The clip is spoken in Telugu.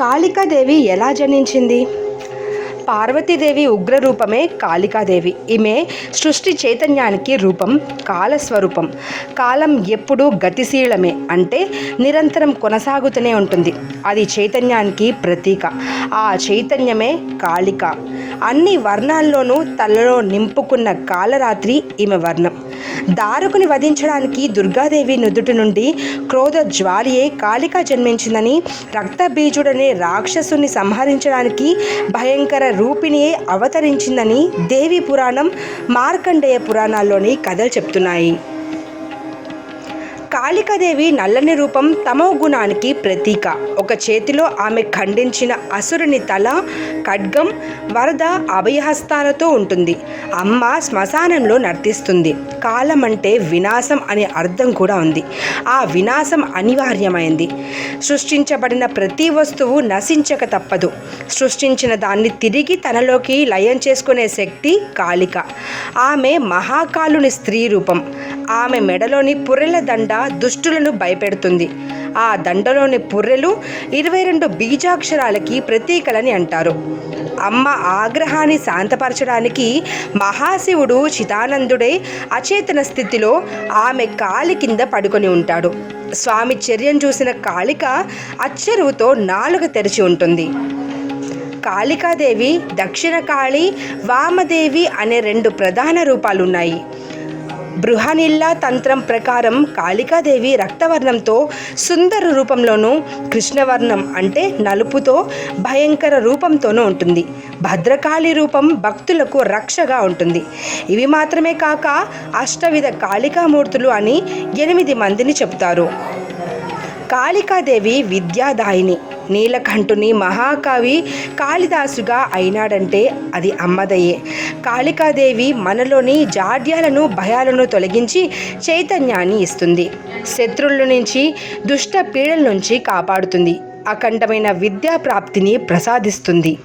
కాళికాదేవి ఎలా జనించింది? పార్వతీదేవి ఉగ్రరూపమే కాళికాదేవి. ఈమె సృష్టి చైతన్యానికి రూపం కాలస్వరూపం. కాలం ఎప్పుడూ గతిశీలమే అంటే నిరంతరం కొనసాగుతూనే ఉంటుంది. అది చైతన్యానికి ప్రతీక. ఆ చైతన్యమే కాళిక. అన్ని వర్ణాల్లోనూ తలలో నింపుకున్న కాలరాత్రి ఈమె వర్ణం. దారుకుని వధించడానికి దుర్గాదేవి నుదుటి నుండి క్రోధ జ్వాలియే కాళిక జన్మించిందని రక్తబీజుడనే రాక్షసుని సంహరించడానికి భయంకర రూపిణియే అవతరించిందని దేవి పురాణం మార్కండేయ పురాణాల్లోని కథలు చెప్తున్నాయి. కాళికాదేవి నల్లని రూపం తమో గుణానికి ప్రతీక. ఒక చేతిలో ఆమె ఖండించిన అసురుని తల ఖడ్గం వరద అభయహస్తాలతో ఉంటుంది. అమ్మ శ్మశానంలో నర్తిస్తుంది. కాలం అంటే వినాశం అనే అర్థం కూడా ఉంది. ఆ వినాశం అనివార్యమైంది. సృష్టించబడిన ప్రతి వస్తువు నశించక తప్పదు. సృష్టించిన దాన్ని తిరిగి తనలోకి లయం చేసుకునే శక్తి కాళిక. ఆమె మహాకాలుని స్త్రీ రూపం. ఆమె మెడలోని పుర్రెల దండ దుష్టులను భయపెడుతుంది. ఆ దండలోని పుర్రెలు ఇరవై రెండు బీజాక్షరాలకి ప్రతీకలని అంటారు. అమ్మ ఆగ్రహాన్ని శాంతపరచడానికి మహాశివుడు చిదానందుడే అచేతన స్థితిలో ఆమె కాలి కింద పడుకొని ఉంటాడు. స్వామి చర్యను చూసిన కాళిక అచ్చరువుతో నాలుగు తెరిచి ఉంటుంది. కాళికాదేవి దక్షిణ కాళి వామదేవి అనే రెండు ప్రధాన రూపాలు ఉన్నాయి బృహనిల్లా తంత్రం ప్రకారం కాళికాదేవి రక్తవర్ణంతో సుందర రూపంలోనూ కృష్ణవర్ణం అంటే నలుపుతో భయంకర రూపంతోనూ ఉంటుంది. భద్రకాళి రూపం భక్తులకు రక్షగా ఉంటుంది. ఇవి మాత్రమే కాక అష్టవిధ కాళికామూర్తులు అని ఎనిమిది మందిని చెబుతారు. కాళికాదేవి విద్యాదాయిని. నీలకంఠుని మహాకవి కాళిదాసుగా అయినాడంటే అది అమ్మదయే. కాళికాదేవి మనలోని జాడ్యాలను భయాలను తొలగించి చైతన్యాన్ని ఇస్తుంది. శత్రువుల నుంచి దుష్ట పీడల నుంచి కాపాడుతుంది. అఖండమైన విద్యా ప్రాప్తిని ప్రసాదిస్తుంది.